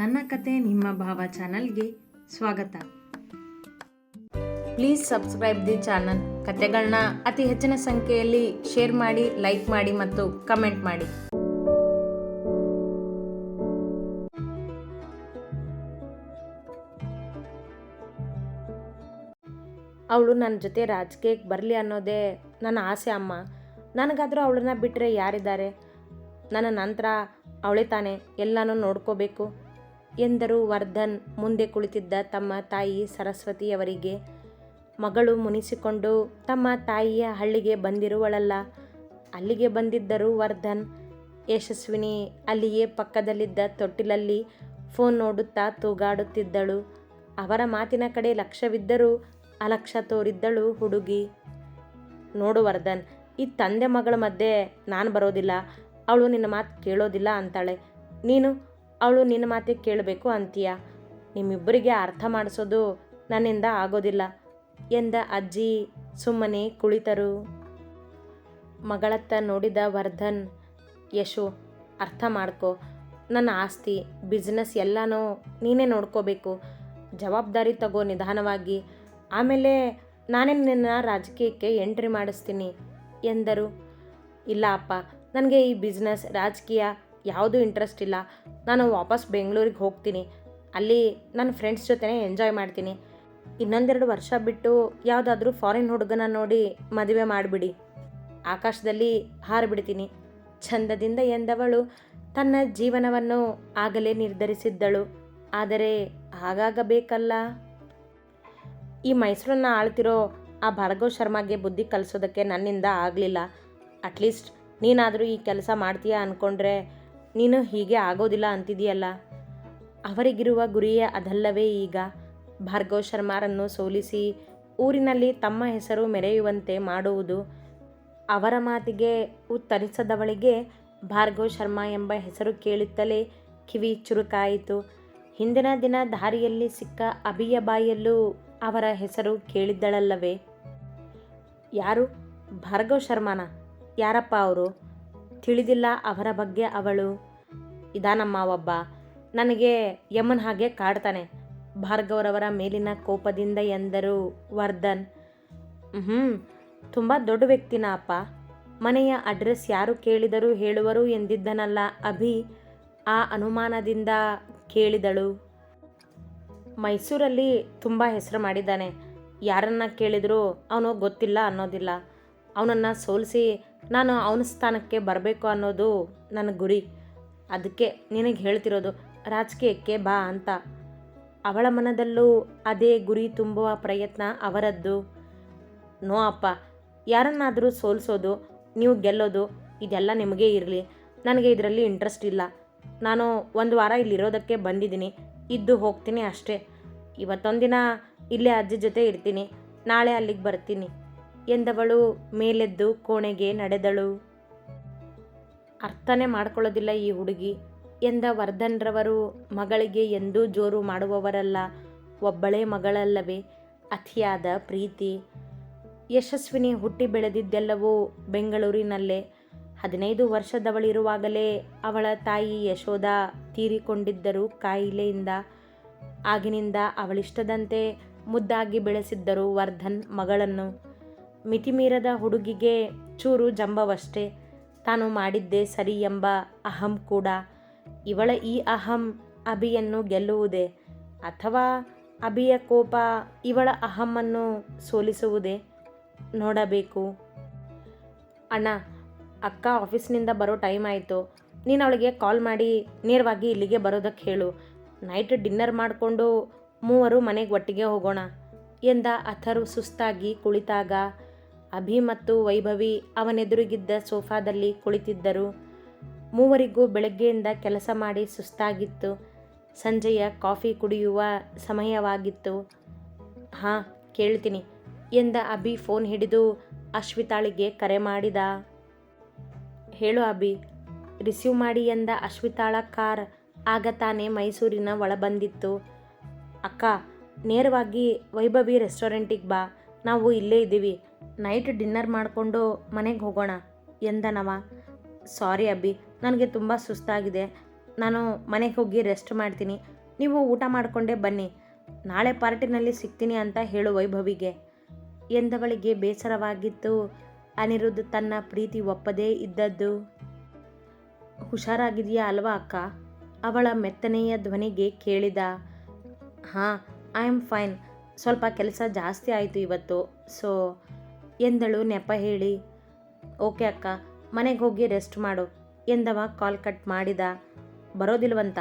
ನನ್ನ ಕತೆ ನಿಮ್ಮ ಭಾವ ಚಾನಲ್ಗೆ ಸ್ವಾಗತ. Please subscribe the channel. ಕತೆಗಳನ್ನ ಅತಿ ಹೆಚ್ಚಿನ ಸಂಖ್ಯೆಯಲ್ಲಿ ಶೇರ್ ಮಾಡಿ, ಲೈಕ್ ಮಾಡಿ ಮತ್ತು ಕಮೆಂಟ್ ಮಾಡಿ. ಅವಳು ನನ್ನ ಜೊತೆ ರಾಜಕೀಯಕ್ಕೆ ಬರಲಿ ಅನ್ನೋದೇ ನನ್ನ ಆಸೆ ಅಮ್ಮ. ನನಗಾದರೂ ಅವಳನ್ನ ಬಿಟ್ಟರೆ ಯಾರಿದ್ದಾರೆ? ನನ್ನ ನಂತರ ಅವಳೇ ತಾನೇ ಎಲ್ಲನೂ ನೋಡ್ಕೋಬೇಕು. ಎಂದರು ವರ್ಧನ್ ಮುಂದೆ ಕುಳಿತಿದ್ದ ತಮ್ಮ ತಾಯಿ ಸರಸ್ವತಿಯವರಿಗೆ. ಮಗಳು ಮುನಿಸಿಕೊಂಡು ತಮ್ಮ ತಾಯಿಯ ಹಳ್ಳಿಗೆ ಬಂದಿರುವಳಲ್ಲ. ಅಲ್ಲಿಗೆ ಬಂದಿದ್ದರು ವರ್ಧನ್. ಯಶಸ್ವಿನಿ ಅಲ್ಲಿಯೇ ಪಕ್ಕದಲ್ಲಿದ್ದ ತೊಟ್ಟಿಲಲ್ಲಿ ಫೋನ್ ನೋಡುತ್ತಾ ತೂಗಾಡುತ್ತಿದ್ದಳು. ಅವರ ಮಾತಿನ ಕಡೆ ಲಕ್ಷ್ಯವಿದ್ದರೂ ಅಲಕ್ಷ್ಯ ತೋರಿದ್ದಳು ಹುಡುಗಿ. ನೋಡು ವರ್ಧನ್, ಈ ತಂದೆ ಮಗಳ ಮಧ್ಯೆ ನಾನು ಬರೋದಿಲ್ಲ. ಅವಳು ನಿನ್ನ ಮಾತು ಕೇಳೋದಿಲ್ಲ ಅಂತಾಳೆ. ನೀನು ಅವಳು ನಿನ್ನ ಮಾತೇ ಕೇಳಬೇಕು ಅಂತೀಯ? ನಿಮ್ಮಿಬ್ಬರಿಗೆ ಅರ್ಥ ಮಾಡಿಸೋದು ನನ್ನಿಂದ ಆಗೋದಿಲ್ಲ ಎಂದ ಅಜ್ಜಿ ಸುಮ್ಮನೆ ಕುಳಿತರು. ಮಗಳತ್ತ ನೋಡಿದ ವರ್ಧನ್, ಯಶು, ಅರ್ಥ ಮಾಡ್ಕೊ. ನನ್ನ ಆಸ್ತಿ ಬಿಸ್ನೆಸ್ ಎಲ್ಲನೂ ನೀನೇ ನೋಡ್ಕೋಬೇಕು. ಜವಾಬ್ದಾರಿ ತಗೋ ನಿಧಾನವಾಗಿ. ಆಮೇಲೆ ನಾನೇ ನಿನ್ನ ರಾಜಕೀಯಕ್ಕೆ ಎಂಟ್ರಿ ಮಾಡಿಸ್ತೀನಿ ಎಂದರು. ಇಲ್ಲ ಅಪ್ಪ, ನನಗೆ ಈ ಬಿಸ್ನೆಸ್ ರಾಜಕೀಯ ಯಾವುದೂ ಇಂಟ್ರೆಸ್ಟ್ ಇಲ್ಲ. ನಾನು ವಾಪಸ್ ಬೆಂಗಳೂರಿಗೆ ಹೋಗ್ತೀನಿ. ಅಲ್ಲಿ ನನ್ನ ಫ್ರೆಂಡ್ಸ್ ಜೊತೆನೇ ಎಂಜಾಯ್ ಮಾಡ್ತೀನಿ. ಇನ್ನೊಂದೆರಡು ವರ್ಷ ಬಿಟ್ಟು ಯಾವುದಾದ್ರೂ ಫಾರಿನ್ ಹುಡುಗನ ನೋಡಿ ಮದುವೆ ಮಾಡಿಬಿಡಿ. ಆಕಾಶದಲ್ಲಿ ಹಾರಿಬಿಡ್ತೀನಿ ಚಂದದಿಂದ ಎಂದವಳು ತನ್ನ ಜೀವನವನ್ನು ಆಗಲೇ ನಿರ್ಧರಿಸಿದ್ದಳು. ಆದರೆ ಹಾಗಾಗಬೇಕಲ್ಲ? ಈ ಮೈಸೂರನ್ನು ಆಳ್ತಿರೋ ಆ ಭಾರ್ಗವ್ ಶರ್ಮಾಗೆ ಬುದ್ಧಿ ಕಲಿಸೋದಕ್ಕೆ ನನ್ನಿಂದ ಆಗಲಿಲ್ಲ. ಅಟ್ಲೀಸ್ಟ್ ನೀನಾದರೂ ಈ ಕೆಲಸ ಮಾಡ್ತೀಯಾ ಅಂದ್ಕೊಂಡ್ರೆ ನೀನು ಹೀಗೆ ಆಗೋದಿಲ್ಲ ಅಂತಿದೆಯಲ್ಲ? ಅವರಿಗಿರುವ ಗುರಿಯೇ ಅದಲ್ಲವೇ ಈಗ? ಭಾರ್ಗವ್ ಶರ್ಮಾರನ್ನು ಸೋಲಿಸಿ ಊರಿನಲ್ಲಿ ತಮ್ಮ ಹೆಸರು ಮೆರೆಯುವಂತೆ ಮಾಡುವುದು ಅವರ ಮಾತಿಗೆ ಉತ್ತರಿಸದವಳಿಗೆ ಭಾರ್ಗವ್ ಶರ್ಮಾ ಎಂಬ ಹೆಸರು ಕೇಳುತ್ತಲೇ ಕಿವಿ ಚುರುಕಾಯಿತು. ಹಿಂದಿನ ದಿನ ದಾರಿಯಲ್ಲಿ ಸಿಕ್ಕ ಅಭಿಯ ಬಾಯಲ್ಲೂ ಅವರ ಹೆಸರು ಕೇಳಿದ್ದಳಲ್ಲವೇ? ಯಾರು? ಭಾರ್ಗವ್ ಶರ್ಮಾನ? ಯಾರಪ್ಪ ಅವರು? ತಿಳಿದಿಲ್ಲ ಅವರ ಬಗ್ಗೆ ಅವಳು. ಇದಾನಮ್ಮ ಒಬ್ಬ. ನನಗೆ ಯಮನ್ ಹಾಗೆ ಕಾಡ್ತಾನೆ. ಭಾರ್ಗವರವರ ಮೇಲಿನ ಕೋಪದಿಂದ ಎಂದರು ವರ್ಧನ್. ಹ್ಞೂ ತುಂಬ ದೊಡ್ಡ ವ್ಯಕ್ತಿನ ಅಪ್ಪ. ಮನೆಯ ಅಡ್ರೆಸ್ ಯಾರು ಕೇಳಿದರೂ ಹೇಳುವರು ಎಂದಿದ್ದನಲ್ಲ. ಅಭಿ ಆ ಅನುಮಾನದಿಂದ ಕೇಳಿದಳು. ಮೈಸೂರಲ್ಲಿ ತುಂಬ ಹೆಸರು ಮಾಡಿದ್ದಾನೆ. ಯಾರನ್ನ ಕೇಳಿದರೂ ಅವನು ಗೊತ್ತಿಲ್ಲ ಅನ್ನೋದಿಲ್ಲ. ಅವನನ್ನು ಸೋಲಿಸಿ ನಾನು ಅವನ ಸ್ಥಾನಕ್ಕೆ ಬರಬೇಕು ಅನ್ನೋದು ನನ್ನ ಗುರಿ. ಅದಕ್ಕೆ ನಿನಗೆ ಹೇಳ್ತಿರೋದು, ರಾಜಕೀಯಕ್ಕೆ ಬಾ ಅಂತ. ಅವಳ ಮನದಲ್ಲೂ ಅದೇ ಗುರಿ ತುಂಬುವ ಪ್ರಯತ್ನ ಅವರದ್ದು. ನೋ ಅಪ್ಪ, ಯಾರನ್ನಾದರೂ ಸೋಲಿಸೋದು, ನೀವು ಗೆಲ್ಲೋದು, ಇದೆಲ್ಲ ನಿಮಗೇ ಇರಲಿ. ನನಗೆ ಇದರಲ್ಲಿ ಇಂಟ್ರೆಸ್ಟ್ ಇಲ್ಲ. ನಾನು ಒಂದು ವಾರ ಇಲ್ಲಿರೋದಕ್ಕೆ ಬಂದಿದ್ದೀನಿ. ಇದ್ದು ಹೋಗ್ತೀನಿ ಅಷ್ಟೇ. ಇವತ್ತೊಂದಿನ ಇಲ್ಲೇ ಅಜ್ಜಿ ಜೊತೆ ಇರ್ತೀನಿ. ನಾಳೆ ಅಲ್ಲಿಗೆ ಬರ್ತೀನಿ. ಎಂದವಳು ಮೇಲೆದ್ದು ಕೋಣೆಗೆ ನಡೆದಳು. ಅರ್ಥನೇ ಮಾಡ್ಕೊಳ್ಳೋದಿಲ್ಲ ಈ ಹುಡುಗಿ. ಎಂದ ವರ್ಧನ್ರವರು, ಮಗಳಿಗೆ ಎಂದೂ ಜೋರು ಮಾಡುವವರಲ್ಲ, ಒಬ್ಬಳೇ ಮಗಳಲ್ಲವೇ, ಅತಿಯಾದ ಪ್ರೀತಿ. ಯಶಸ್ವಿನಿ ಹುಟ್ಟಿ ಬೆಳೆದಿದ್ದೆಲ್ಲವೂ ಬೆಂಗಳೂರಿನಲ್ಲೇ. ಹದಿನೈದು ವರ್ಷದವಳಿರುವಾಗಲೇ ಅವಳ ತಾಯಿ ಯಶೋಧ ತೀರಿಕೊಂಡಿದ್ದರು ಕಾಯಿಲೆಯಿಂದ. ಆಗಿನಿಂದ ಅವಳಿಷ್ಟದಂತೆ ಮುದ್ದಾಗಿ ಬೆಳೆಸಿದ್ದರು ವರ್ಧನ್ ಮಗಳನ್ನು. ಮಿತಿಮೀರದ ಹುಡುಗಿಗೆ ಚೂರು ಜಂಬವಷ್ಟೇ. ತಾನು ಮಾಡಿದ್ದೇ ಸರಿ ಎಂಬ ಅಹಂ ಕೂಡ. ಇವಳ ಈ ಅಹಂ ಅಭಿಯನ್ನು ಗೆಲ್ಲುವುದೇ ಅಥವಾ ಅಭಿಯ ಕೋಪ ಇವಳ ಅಹಮ್ಮನ್ನು ಸೋಲಿಸುವುದೇ? ನೋಡಬೇಕು. ಅಣ್ಣ, ಅಕ್ಕ ಆಫೀಸ್ನಿಂದ ಬರೋ ಟೈಮ್ ಆಯಿತು. ನೀನು ಅವಳಿಗೆ ಕಾಲ್ ಮಾಡಿ ನೇರವಾಗಿ ಇಲ್ಲಿಗೆ ಬರೋದಕ್ಕೆ ಹೇಳು. ನೈಟ್ ಡಿನ್ನರ್ ಮಾಡಿಕೊಂಡು ಮೂವರು ಮನೆಗೆ ಒಟ್ಟಿಗೆ ಹೋಗೋಣ. ಎಂದ ಅಥರು ಸುಸ್ತಾಗಿ ಕುಳಿತಾಗ ಅಭಿ ಮತ್ತು ವೈಭವಿ ಅವನೆದುರಿಗಿದ್ದ ಸೋಫಾದಲ್ಲಿ ಕುಳಿತಿದ್ದರು. ಮೂವರಿಗೂ ಬೆಳಗ್ಗೆಯಿಂದ ಕೆಲಸ ಮಾಡಿ ಸುಸ್ತಾಗಿತ್ತು. ಸಂಜೆಯ ಕಾಫಿ ಕುಡಿಯುವ ಸಮಯವಾಗಿತ್ತು. ಹಾಂ, ಕೇಳ್ತೀನಿ ಎಂದ ಅಭಿ ಫೋನ್ ಹಿಡಿದು ಅಶ್ವಿತಾಳಿಗೆ ಕರೆ ಮಾಡಿದ. ಹೇಳು ಅಭಿ, ರಿಸೀವ್ ಮಾಡಿ ಎಂದ ಅಶ್ವಿತಾಳ ಕಾರ್ ಆಗ ತಾನೇ ಮೈಸೂರಿನ ಒಳ ಬಂದಿತ್ತು ಅಕ್ಕ, ನೇರವಾಗಿ ವೈಭವಿ ರೆಸ್ಟೋರೆಂಟಿಗೆ ಬಾ, ನಾವು ಇಲ್ಲೇ ಇದ್ದೀವಿ. ನೈಟ್ ಡಿನ್ನರ್ ಮಾಡಿಕೊಂಡು ಮನೆಗೆ ಹೋಗೋಣ ಎಂದನವ. ಸಾರಿ ಅಬ್ಬಿ, ನನಗೆ ತುಂಬ ಸುಸ್ತಾಗಿದೆ. ನಾನು ಮನೆಗೆ ಹೋಗಿ ರೆಸ್ಟ್ ಮಾಡ್ತೀನಿ. ನೀವು ಊಟ ಮಾಡಿಕೊಂಡೇ ಬನ್ನಿ. ನಾಳೆ ಪಾರ್ಟಿನಲ್ಲಿ ಸಿಗ್ತೀನಿ ಅಂತ ಹೇಳು ವೈಭವಿಗೆ. ಎಂದವಳಿಗೆ ಬೇಸರವಾಗಿತ್ತು. ಅನಿರುದ್ಧ ತನ್ನ ಪ್ರೀತಿ ಒಪ್ಪದೇ ಇದ್ದದ್ದು. ಹುಷಾರಾಗಿದೆಯಾ ಅಲ್ವಾ ಅಕ್ಕ? ಅವಳ ಮೆತ್ತನೆಯ ಧ್ವನಿಗೆ ಕೇಳಿದ. ಹಾಂ, ಐ ಆಮ್ ಫೈನ್. ಸ್ವಲ್ಪ ಕೆಲಸ ಜಾಸ್ತಿ ಆಯಿತು ಇವತ್ತು. ಸೊ ಎಂದಳು ನೆಪ ಹೇಳಿ. ಓಕೆ ಅಕ್ಕ, ಮನೆಗೆ ಹೋಗಿ ರೆಸ್ಟ್ ಮಾಡು, ಎಂದವ ಕಾಲ್ ಕಟ್ ಮಾಡಿದ. ಬರೋದಿಲ್ವಂತ?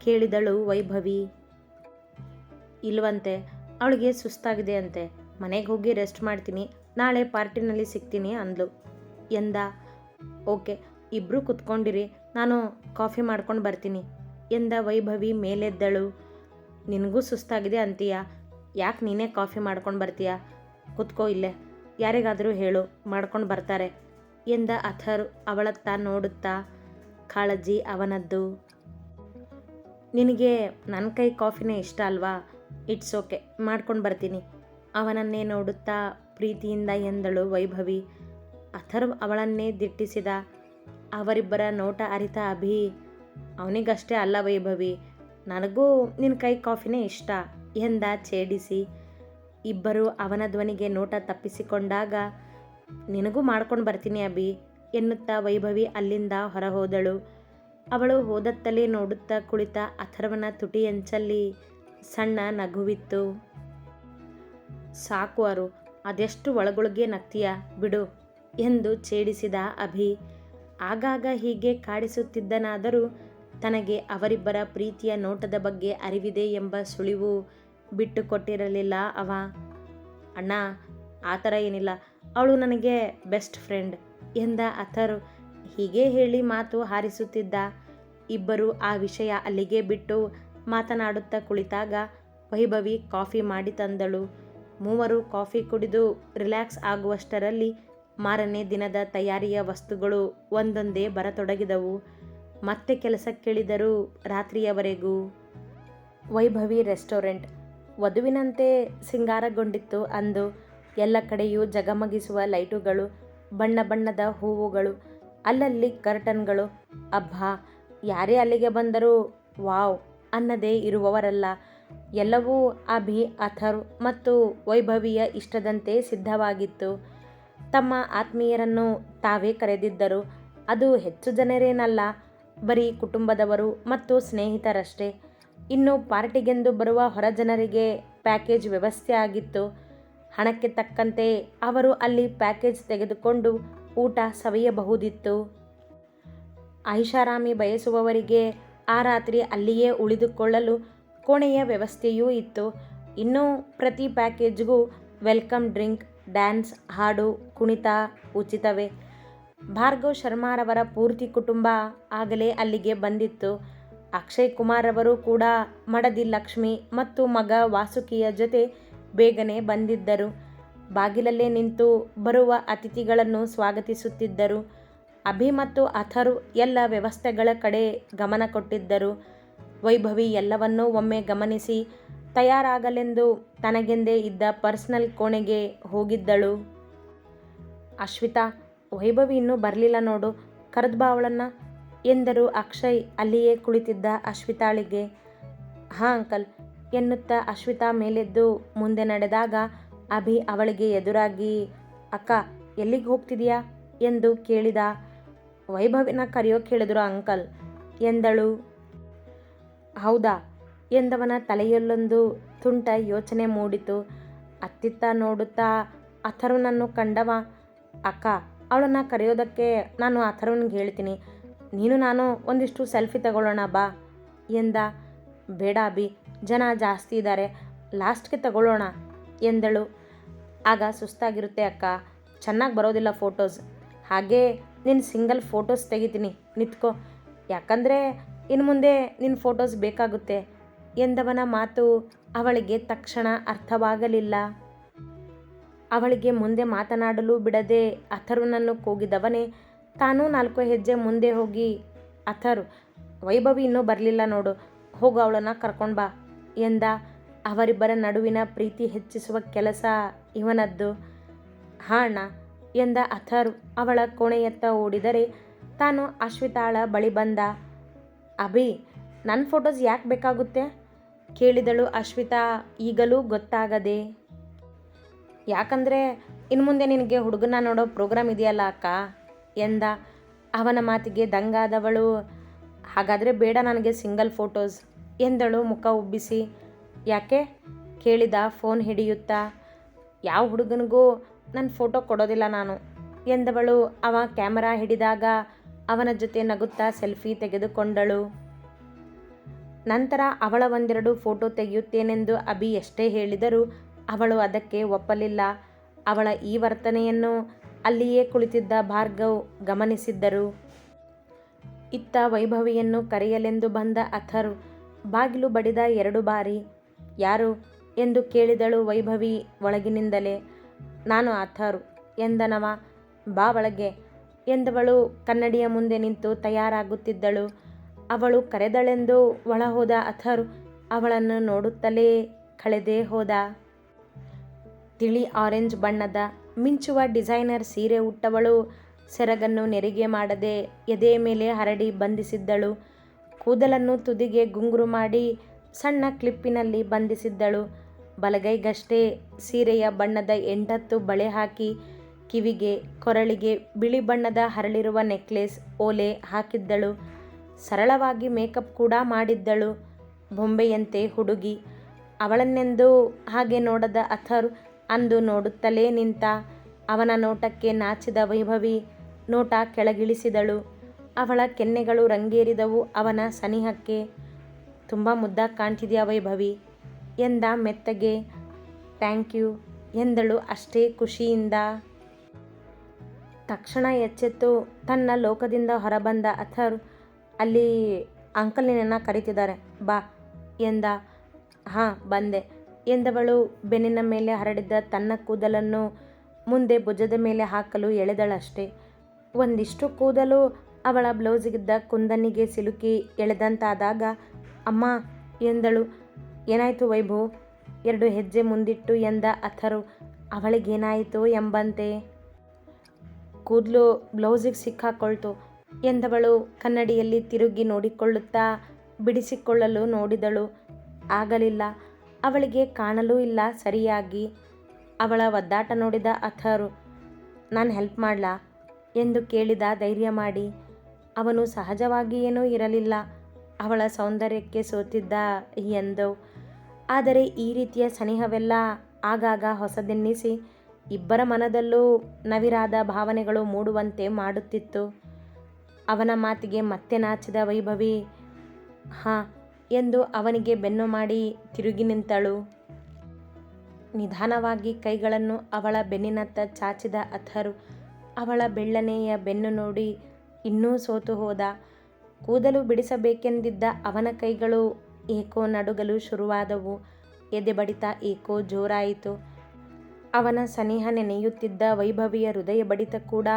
ಕೇಳಿದಳು ವೈಭವಿ. ಇಲ್ವಂತೆ, ಅವಳಿಗೆ ಸುಸ್ತಾಗಿದೆ ಅಂತೆ. ಮನೆಗೆ ಹೋಗಿ ರೆಸ್ಟ್ ಮಾಡ್ತೀನಿ, ನಾಳೆ ಪಾರ್ಟಿನಲ್ಲಿ ಸಿಗ್ತೀನಿ ಅಂದ್ಲು. ಎಂದ? ಓಕೆ ಇಬ್ಬರು ಕುತ್ಕೊಂಡಿರಿ, ನಾನು ಕಾಫಿ ಮಾಡ್ಕೊಂಡು ಬರ್ತೀನಿ, ಎಂದ ವೈಭವಿ ಮೇಲೆದ್ದಳು. ನಿನಗೂ ಸುಸ್ತಾಗಿದೆ ಅಂತೀಯ? ಯಾಕೆ ನೀನೇ ಕಾಫಿ ಮಾಡ್ಕೊಂಡು ಬರ್ತೀಯಾ? ಕುತ್ಕೋ ಇಲ್ಲೇ. ಯಾರಿಗಾದರೂ ಹೇಳು, ಮಾಡ್ಕೊಂಡು ಬರ್ತಾರೆ ಎಂದ ಅಥರ್ ಅವಳತ್ತ ನೋಡುತ್ತಾ, ಕಾಳಜಿ ಅವನದ್ದು. ನಿನಗೆ ನನ್ನ ಕೈ ಕಾಫಿನೇ ಇಷ್ಟ ಅಲ್ವಾ? ಇಟ್ಸ್ ಓಕೆ, ಮಾಡ್ಕೊಂಡು ಬರ್ತೀನಿ. ಅವನನ್ನೇ ನೋಡುತ್ತಾ ಪ್ರೀತಿಯಿಂದ ಎಂದಳು ವೈಭವಿ. ಅಥರ್ ಅವಳನ್ನೇ ದಿಟ್ಟಿಸಿದ. ಅವರಿಬ್ಬರ ನೋಟ ಅರಿತ ಅಭಿ, ಅವನಿಗಷ್ಟೇ ಅಲ್ಲ ವೈಭವಿ, ನನಗೂ ನಿನ್ನ ಕೈ ಕಾಫಿನೇ ಇಷ್ಟ ಎಂದ ಛೇಡಿಸಿ. ಇಬ್ಬರು ಅವನ ಧ್ವನಿಗೆ ನೋಟ ತಪ್ಪಿಸಿಕೊಂಡಾಗ, ನಿನಗೂ ಮಾಡ್ಕೊಂಡು ಬರ್ತೀನಿ ಅಭಿ, ಎನ್ನುತ್ತಾ ವೈಭವಿ ಅಲ್ಲಿಂದ ಹೊರಹೋದಳು. ಅವಳು ಹೋದತ್ತಲೇ ನೋಡುತ್ತಾ ಕುಳಿತ ಅಥರ್ವನ ತುಟಿಯಂಚಲ್ಲಿ ಸಣ್ಣ ನಗುವಿತ್ತು. ಸಾಕು ಅರು, ಅದೆಷ್ಟು ಒಳಗೊಳಗೆ ನಗ್ತೀಯ, ಬಿಡು, ಎಂದು ಛೇಡಿಸಿದ ಅಭಿ. ಆಗಾಗ ಹೀಗೆ ಕಾಡಿಸುತ್ತಿದ್ದನಾದರೂ ತನಗೆ ಅವರಿಬ್ಬರ ಪ್ರೀತಿಯ ನೋಟದ ಬಗ್ಗೆ ಅರಿವಿದೆ ಎಂಬ ಸುಳಿವು ಬಿಟ್ಟುಕೊಟ್ಟಿರಲಿಲ್ಲ ಅವ. ಅಣ್ಣ, ಆ ಥರ ಏನಿಲ್ಲ. ಅವಳು ನನಗೆ ಬೆಸ್ಟ್ ಫ್ರೆಂಡ್ ಎಂದ ಅಥರು. ಹೀಗೆ ಹೇಳಿ ಮಾತು ಹಾರಿಸುತ್ತಿದ್ದ. ಇಬ್ಬರು ಆ ವಿಷಯ ಅಲ್ಲಿಗೆ ಬಿಟ್ಟು ಮಾತನಾಡುತ್ತಾ ಕುಳಿತಾಗ ವೈಭವಿ ಕಾಫಿ ಮಾಡಿ ತಂದಳು. ಮೂವರು ಕಾಫಿ ಕುಡಿದು ರಿಲ್ಯಾಕ್ಸ್ ಆಗುವಷ್ಟರಲ್ಲಿ ಮಾರನೇ ದಿನದ ತಯಾರಿಯ ವಸ್ತುಗಳು ಒಂದೊಂದೇ ಬರತೊಡಗಿದವು. ಮತ್ತೆ ಕೆಲಸಕ್ಕಿಳಿದರು ರಾತ್ರಿಯವರೆಗೂ. ವೈಭವಿ ರೆಸ್ಟೋರೆಂಟ್ ವಧುವಿನಂತೆ ಸಿಂಗಾರಗೊಂಡಿತ್ತು ಅಂದು ಎಲ್ಲ ಕಡೆಯೂ ಜಗಮಗಿಸುವ ಲೈಟುಗಳು, ಬಣ್ಣ ಬಣ್ಣದ ಹೂವುಗಳು, ಅಲ್ಲಲ್ಲಿ ಕರ್ಟನ್ಗಳು, ಅಬ್ಬಾ, ಯಾರೇ ಅಲ್ಲಿಗೆ ಬಂದರೂ ವಾವ್ ಅನ್ನದೇ ಇರುವವರಲ್ಲ. ಎಲ್ಲವೂ ಅಭಿ, ಅಥರ್ ಮತ್ತು ವೈಭವಿಯ ಇಷ್ಟದಂತೆ ಸಿದ್ಧವಾಗಿತ್ತು. ತಮ್ಮ ಆತ್ಮೀಯರನ್ನು ತಾವೇ ಕರೆದಿದ್ದರು. ಅದು ಹೆಚ್ಚು ಜನರೇನಲ್ಲ, ಬರೀ ಕುಟುಂಬದವರು ಮತ್ತು ಸ್ನೇಹಿತರಷ್ಟೇ. ಇನ್ನು ಪಾರ್ಟಿಗೆಂದು ಬರುವ ಹೊರ ಜನರಿಗೆ ಪ್ಯಾಕೇಜ್ ವ್ಯವಸ್ಥೆ ಆಗಿತ್ತು. ಹಣಕ್ಕೆ ತಕ್ಕಂತೆ ಅವರು ಅಲ್ಲಿ ಪ್ಯಾಕೇಜ್ ತೆಗೆದುಕೊಂಡು ಊಟ ಸವಿಯಬಹುದಿತ್ತು. ಐಷಾರಾಮಿ ಬಯಸುವವರಿಗೆ ಆ ರಾತ್ರಿ ಅಲ್ಲಿಯೇ ಉಳಿದುಕೊಳ್ಳಲು ಕೋಣೆಯ ವ್ಯವಸ್ಥೆಯೂ ಇತ್ತು. ಇನ್ನೂ ಪ್ರತಿ ಪ್ಯಾಕೇಜ್ಗೂ ವೆಲ್ಕಮ್ ಡ್ರಿಂಕ್, ಡ್ಯಾನ್ಸ್, ಹಾಡು, ಕುಣಿತ ಉಚಿತವೇ. ಭಾರ್ಗವ್ ಶರ್ಮಾರವರ ಪೂರ್ತಿ ಕುಟುಂಬ ಆಗಲೇ ಅಲ್ಲಿಗೆ ಬಂದಿತ್ತು. ಅಕ್ಷಯ್ ಕುಮಾರ್ ಅವರು ಕೂಡ ಮಡದಿ ಲಕ್ಷ್ಮಿ ಮತ್ತು ಮಗ ವಾಸುಕಿಯ ಜೊತೆ ಬೇಗನೆ ಬಂದಿದ್ದರು. ಬಾಗಿಲಲ್ಲೇ ನಿಂತು ಬರುವ ಅತಿಥಿಗಳನ್ನು ಸ್ವಾಗತಿಸುತ್ತಿದ್ದರು. ಅಭಿ ಮತ್ತು ಅಥರು ಎಲ್ಲ ವ್ಯವಸ್ಥೆಗಳ ಕಡೆ ಗಮನ ಕೊಟ್ಟಿದ್ದರು. ವೈಭವಿ ಎಲ್ಲವನ್ನೂ ಒಮ್ಮೆ ಗಮನಿಸಿ ತಯಾರಾಗಲೆಂದು ತನಗೆಂದೇ ಇದ್ದ ಪರ್ಸನಲ್ ಕೋಣೆಗೆ ಹೋಗಿದ್ದಳು. ಅಶ್ವಿತಾ, ವೈಭವಿ ಇನ್ನೂ ಬರಲಿಲ್ಲ ನೋಡು. ಕರೆದ್ಬಾ ಅವಳನ್ನು. ಎಂದರು ಅಕ್ಷಯ್ ಅಲ್ಲಿಯೇ ಕುಳಿತಿದ್ದ ಅಶ್ವಿತಾಳಿಗೆ, ಹಾಂ, ಅಂಕಲ್, ಎನ್ನುತ್ತಾ ಅಶ್ವಿತಾ ಮೇಲೆದ್ದು ಮುಂದೆ ನಡೆದಾಗ ಅಭಿ ಅವಳಿಗೆ ಎದುರಾಗಿ, ಅಕ್ಕ, ಎಲ್ಲಿಗೆ ಹೋಗ್ತಿದೀಯಾ? ಎಂದು ಕೇಳಿದ. ವೈಭವಿನ ಕರೆಯೋಕೆ ಹೇಳಿದ್ರು, ಅಂಕಲ್, ಎಂದಳು. ಹೌದಾ? ಎಂದವನ ತಲೆಯಲ್ಲೊಂದು ತುಂಟ ಯೋಚನೆ ಮೂಡಿತು. ಅತ್ತಿತ್ತ ನೋಡುತ್ತಾ ಅಥರ್ವನನ್ನು ಕಂಡವ? ಅಕ್ಕ, ಅವಳನ್ನು ಕರೆಯೋದಕ್ಕೆ ನಾನು ಅಥರ್ವನಿಗೆ ಹೇಳ್ತೀನಿ. ನೀನು ನಾನು ಒಂದಿಷ್ಟು ಸೆಲ್ಫಿ ತಗೊಳ್ಳೋಣ ಬಾ ಎಂದ. ಬೇಡ ಅಭಿ, ಜನ ಜಾಸ್ತಿ ಇದ್ದಾರೆ ಲಾಸ್ಟ್ಗೆ ತಗೊಳ್ಳೋಣ ಎಂದಳು. ಆಗ ಸುಸ್ತಾಗಿರುತ್ತೆ ಅಕ್ಕ, ಚೆನ್ನಾಗಿ ಬರೋದಿಲ್ಲ ಫೋಟೋಸ್. ಹಾಗೇ ನಿನ್ನ ಸಿಂಗಲ್ ಫೋಟೋಸ್ ತೆಗಿತೀನಿ, ನಿಂತ್ಕೊ. ಯಾಕಂದರೆ ಇನ್ನು ಮುಂದೆ ನಿನ್ನ ಫೋಟೋಸ್ ಬೇಕಾಗುತ್ತೆ ಎಂದವನ ಮಾತು ಅವಳಿಗೆ ತಕ್ಷಣ ಅರ್ಥವಾಗಲಿಲ್ಲ. ಅವಳಿಗೆ ಮುಂದೆ ಮಾತನಾಡಲು ಬಿಡದೆ ಅಥರ್ವನನ್ನು ಕೂಗಿದವನೇ ತಾನೂ ನಾಲ್ಕು ಹೆಜ್ಜೆ ಮುಂದೆ ಹೋಗಿ, ಅಥರ್, ವೈಭವಿ ಇನ್ನೂ ಬರಲಿಲ್ಲ ನೋಡು, ಹೋಗು ಅವಳನ್ನು ಕರ್ಕೊಂಡು ಬಾ, ಎಂದ. ಅವರಿಬ್ಬರ ನಡುವಿನ ಪ್ರೀತಿ ಹೆಚ್ಚಿಸುವ ಕೆಲಸ ಇವನದ್ದು. ಹಾಣ ಎಂದ ಅಥರ್. ಅವಳ ಕೋಣೆಯತ್ತ ಓಡಿದರೆ ತಾನು ಅಶ್ವಿತಾಳ ಬಳಿ ಬಂದ. ಅಭಿ ನನ್ನ ಫೋಟೋಸ್ ಯಾಕೆ ಬೇಕಾಗುತ್ತೆ? ಕೇಳಿದಳು ಅಶ್ವಿತಾ. ಈಗಲೂ ಗೊತ್ತಾಗದೆ, ಯಾಕಂದರೆ ಇನ್ನು ಮುಂದೆ ನಿನಗೆ ಹುಡುಗನ ನೋಡೋ ಪ್ರೋಗ್ರಾಮ್ ಇದೆಯಲ್ಲ ಅಕ್ಕ? ಎಂದ, ಅವನ ಮಾತಿಗೆ ದಂಗಾದವಳು. ಹಾಗಾದರೆ ಬೇಡ ನನಗೆ ಸಿಂಗಲ್ ಫೋಟೋಸ್ ಎಂದಳು ಮುಖ ಉಬ್ಬಿಸಿ. ಯಾಕೆ? ಕೇಳಿದ ಫೋನ್ ಹಿಡಿಯುತ್ತಾ. ಯಾವ ಹುಡುಗನಿಗೂ ನನ್ನ ಫೋಟೋ ಕೊಡೋದಿಲ್ಲ ನಾನು. ಎಂದವಳು. ಅವ ಕ್ಯಾಮರಾ ಹಿಡಿದಾಗ ಅವನ ಜೊತೆ ನಗುತ್ತಾ ಸೆಲ್ಫಿ ತೆಗೆದುಕೊಂಡಳು. ನಂತರ ಅವಳ ಒಂದೆರಡು ಫೋಟೋ ತೆಗೆಯುತ್ತೇನೆಂದು ಅಭಿ ಎಷ್ಟೇ ಹೇಳಿದರೂ ಅವಳು ಅದಕ್ಕೆ ಒಪ್ಪಲಿಲ್ಲ. ಅವಳ ಈ ವರ್ತನೆಯನ್ನು ಅಲ್ಲಿಯೇ ಕುಳಿತಿದ್ದ ಭಾರ್ಗವ್ ಗಮನಿಸಿದ್ದರು. ಇತ್ತ ವೈಭವಿಯನ್ನು ಕರೆಯಲೆಂದು ಬಂದ ಅಥರ್, ಬಾಗಿಲು ಬಡಿದ ಎರಡು ಬಾರಿ, ಯಾರು? ಎಂದು ಕೇಳಿದಳು ವೈಭವಿ ಒಳಗಿನಿಂದಲೇ. ನಾನು ಅಥರ್, ಎಂದನವ. ಬಾ ಒಳಗೆ, ಎಂದವಳು ಕನ್ನಡಿಯ ಮುಂದೆ ನಿಂತು ತಯಾರಾಗುತ್ತಿದ್ದಳು. ಅವಳು ಕರೆದಳೆಂದು ಒಳಹೋದ ಅಥರ್ ಅವಳನ್ನು ನೋಡುತ್ತಲೇ ಕಳೆದೇ ಹೋದ. ತಿಳಿ ಆರೆಂಜ್ ಬಣ್ಣದ ಮಿಂಚುವ ಡಿಸೈನರ್ ಸೀರೆ ಉಟ್ಟವಳು. ಸೆರಗನ್ನು ನೆರಿಗೆ ಮಾಡದೆ ಎದೆಯ ಮೇಲೆ ಹರಡಿ ಬಂಧಿಸಿದ್ದಳು. ಕೂದಲನ್ನು ತುದಿಗೆ ಗುಂಗುರು ಮಾಡಿ ಸಣ್ಣ ಕ್ಲಿಪ್ಪಿನಲ್ಲಿ ಬಂಧಿಸಿದ್ದಳು. ಬಲಗೈಗಷ್ಟೇ ಸೀರೆಯ ಬಣ್ಣದ ಎಂಟತ್ತು ಬಳೆ ಹಾಕಿ ಕಿವಿಗೆ, ಕೊರಳಿಗೆ ಬಿಳಿ ಬಣ್ಣದ ಹರಳಿರುವ ನೆಕ್ಲೆಸ್ ಓಲೆ ಹಾಕಿದ್ದಳು. ಸರಳವಾಗಿ ಮೇಕಪ್ ಕೂಡ ಮಾಡಿದ್ದಳು. ಬೊಂಬೆಯಂತೆ ಹುಡುಗಿ. ಅವಳನ್ನೆಂದು ಹಾಗೆ ನೋಡದ ಅಥರ್ ಅಂದು ನೋಡುತ್ತಲೇ ನಿಂತ ಅವನ ನೋಟಕ್ಕೆ ನಾಚಿದ ವೈಭವಿ ನೋಟ ಕೆಳಗಿಳಿಸಿದಳು. ಅವಳ ಕೆನ್ನೆಗಳು ರಂಗೇರಿದವು ಅವನ ಸನಿಹಕ್ಕೆ. ತುಂಬ ಮುದ್ದಾಗಿ ಕಾಣ್ತಿದೆಯಾ ವೈಭವಿ ಎಂದ ಮೆತ್ತಗೆ. ಥ್ಯಾಂಕ್ ಯು ಎಂದಳು ಅಷ್ಟೇ ಖುಷಿಯಿಂದ. ತಕ್ಷಣ ಎಚ್ಚೆತ್ತು ತನ್ನ ಲೋಕದಿಂದ ಹೊರಬಂದ ಅಥರ್, ಅಲ್ಲಿ ಅಂಕಲ್ ನಿನ್ನನ್ನು ಕರೀತಿದ್ದಾರೆ, ಬಾ ಎಂದ. ಹಾಂ, ಬಂದೆ. ಎಂದವಳು. ಬೆನ್ನಿನ ಮೇಲೆ ಹರಡಿದ್ದ ತನ್ನ ಕೂದಲನ್ನು ಮುಂದೆ ಭುಜದ ಮೇಲೆ ಹಾಕಲು ಎಳೆದಳಷ್ಟೆ. ಒಂದಿಷ್ಟು ಕೂದಲು ಅವಳ ಬ್ಲೌಸಿಗಿದ್ದ ಕುಂದನಿಗೆ ಸಿಲುಕಿ ಎಳೆದಂತಾದಾಗ, ಅಮ್ಮ, ಎಂದಳು. ಏನಾಯಿತು ವೈಭವ್? ಎರಡು ಹೆಜ್ಜೆ ಮುಂದಿಟ್ಟು ಎಂದ ಅಥರು, ಅವಳಿಗೇನಾಯಿತು ಎಂಬಂತೆ? ಕೂದಲು ಬ್ಲೌಸಿಗೆ ಸಿಕ್ಕಾಕೊಳ್ತು, ಎಂದವಳು ಕನ್ನಡಿಯಲ್ಲಿ ತಿರುಗಿ ನೋಡಿಕೊಳ್ಳುತ್ತಾ ಬಿಡಿಸಿಕೊಳ್ಳಲು ನೋಡಿದಳು. ಆಗಲಿಲ್ಲ. ಅವಳಿಗೆ ಕಾಣಲೂ ಇಲ್ಲ. ಸರಿಯಾಗಿ ಅವಳ ಒದ್ದಾಟ ನೋಡಿದ ಅಥರು, ನಾನು ಹೆಲ್ಪ್ ಮಾಡ್ಲಾ? ಎಂದು ಕೇಳಿದ ಧೈರ್ಯ ಮಾಡಿ, ಅವನು ಸಹಜವಾಗಿ ಏನೂ ಇರಲಿಲ್ಲ. ಅವಳ ಸೌಂದರ್ಯಕ್ಕೆ ಸೋತಿದ್ದ ಎಂದು. ಆದರೆ ಈ ರೀತಿಯ ಸನಿಹವೆಲ್ಲ ಆಗಾಗ ಹೊಸದೆನ್ನಿಸಿ ಇಬ್ಬರ ಮನದಲ್ಲೂ ನವಿರಾದ ಭಾವನೆಗಳು ಮೂಡುವಂತೆ ಮಾಡುತ್ತಿತ್ತು. ಅವನ ಮಾತಿಗೆ ಮತ್ತೆ ನಾಚಿದ ವೈಭವಿ, ಹಾಂ ಎಂದು ಅವನಿಗೆ ಬೆನ್ನು ಮಾಡಿ ತಿರುಗಿ ನಿಂತಳು. ನಿಧಾನವಾಗಿ ಕೈಗಳನ್ನು ಅವಳ ಬೆನ್ನಿನತ್ತ ಚಾಚಿದ ಅಥರು ಅವಳ ಬೆಳ್ಳನೆಯ ಬೆನ್ನು ನೋಡಿ ಇನ್ನೂ ಸೋತು ಹೋದ. ಕೂದಲು ಬಿಡಿಸಬೇಕೆಂದಿದ್ದ ಅವನ ಕೈಗಳು ಏಕೋ ನಡುಗಲು ಶುರುವಾದವು. ಎದೆ ಬಡಿತ ಏಕೋ ಜೋರಾಯಿತು. ಅವನ ಸನಿಹ ನೆನೆಯುತ್ತಿದ್ದ ವೈಭವಿಯ ಹೃದಯ ಬಡಿತ ಕೂಡ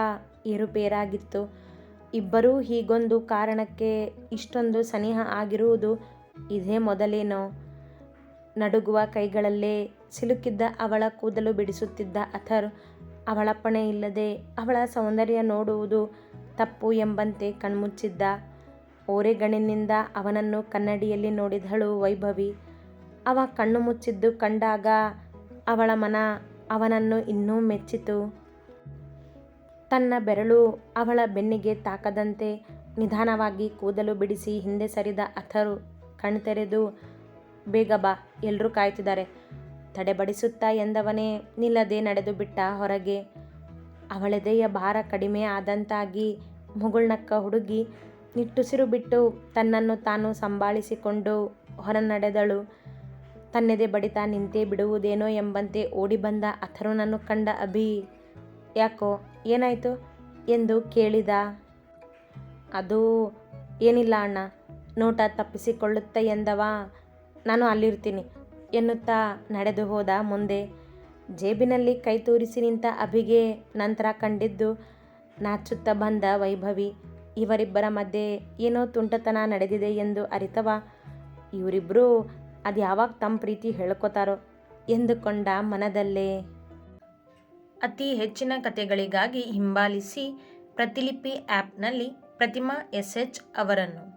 ಏರುಪೇರಾಗಿತ್ತು. ಇಬ್ಬರೂ ಹೀಗೊಂದು ಕಾರಣಕ್ಕೆ ಇಷ್ಟೊಂದು ಸನಿಹ ಆಗಿರುವುದು ಇದೇ ಮೊದಲೇನೋ. ನಡುಗುವ ಕೈಗಳಲ್ಲೇ ಸಿಲುಕಿದ್ದ ಅವಳ ಕೂದಲು ಬಿಡಿಸುತ್ತಿದ್ದ ಅಥರ್ ಅವಳಪ್ಪಣೆ ಇಲ್ಲದೆ ಅವಳ ಸೌಂದರ್ಯ ನೋಡುವುದು ತಪ್ಪು ಎಂಬಂತೆ ಕಣ್ಮುಚ್ಚಿದ್ದ. ಓರೆಗಣ್ಣಿನಿಂದ ಅವನನ್ನು ಕನ್ನಡಿಯಲ್ಲಿ ನೋಡಿದಳು ವೈಭವಿ. ಅವ ಕಣ್ಣು ಮುಚ್ಚಿದ್ದು ಕಂಡಾಗ ಅವಳ ಮನ ಅವನನ್ನು ಇನ್ನೂ ಮೆಚ್ಚಿತು. ತನ್ನ ಬೆರಳು ಅವಳ ಬೆನ್ನಿಗೆ ತಾಕದಂತೆ ನಿಧಾನವಾಗಿ ಕೂದಲು ಬಿಡಿಸಿ ಹಿಂದೆ ಸರಿದ ಅಥರು ಕಣ್ತೆರೆದು ಬೇಗ ಬಾ ಎಲ್ಲರೂ ಕಾಯ್ತಿದ್ದಾರೆ. ತಡೆಬಡಿಸುತ್ತಾ ಎಂದವನೇ ನಿಲ್ಲದೆ ನಡೆದು ಬಿಟ್ಟ ಹೊರಗೆ, ಅವಳೆದೆಯ ಭಾರ ಕಡಿಮೆ ಆದಂತಾಗಿ ಮುಗುಳ್ನಕ್ಕ ಹುಡುಗಿ ನಿಟ್ಟುಸಿರು ಬಿಟ್ಟು ತನ್ನನ್ನು ತಾನು ಸಂಭಾಳಿಸಿಕೊಂಡು ಹೊರ ನಡೆದಳು ತನ್ನೆದೆ ಬಡಿತ ನಿಂತೇ ಬಿಡುವುದೇನೋ ಎಂಬಂತೆ ಓಡಿ ಬಂದ ಅಥರುನನ್ನು ಕಂಡ ಅಭಿ, ಯಾಕೋ, ಏನಾಯಿತು? ಎಂದು ಕೇಳಿದ. ಅದು ಏನಿಲ್ಲ ಅಣ್ಣ ನೋಟ ತಪ್ಪಿಸಿಕೊಳ್ಳುತ್ತ ಎಂದವ. ನಾನು ಅಲ್ಲಿರ್ತೀನಿ. ಎನ್ನುತ್ತಾ ನಡೆದು ಹೋದ ಮುಂದೆ ಜೇಬಿನಲ್ಲಿ ಕೈ ತೂರಿಸಿ ನಿಂತ ಅಭಿಗೆ ನಂತರ ಕಂಡಿದ್ದು ನಾಚುತ್ತಾ ಬಂದ ವೈಭವಿ. ಇವರಿಬ್ಬರ ಮಧ್ಯೆ ಏನೋ ತುಂಟತನ ನಡೆದಿದೆ ಎಂದು ಅರಿತವ. ಇವರಿಬ್ಬರು ಅದು ಯಾವಾಗ ತಮ್ಮ ಪ್ರೀತಿ ಹೇಳ್ಕೊತಾರೋ ಎಂದುಕೊಂಡ ಮನದಲ್ಲೇ ಅತಿ ಹೆಚ್ಚಿನ ಕಥೆಗಳಿಗಾಗಿ ಹಿಂಬಾಲಿಸಿ ಪ್ರತಿಲಿಪಿ ಆ್ಯಪ್ನಲ್ಲಿ ಪ್ರತಿಮಾ ಎಸ್ ಎಚ್ ಅವರನ್ನು.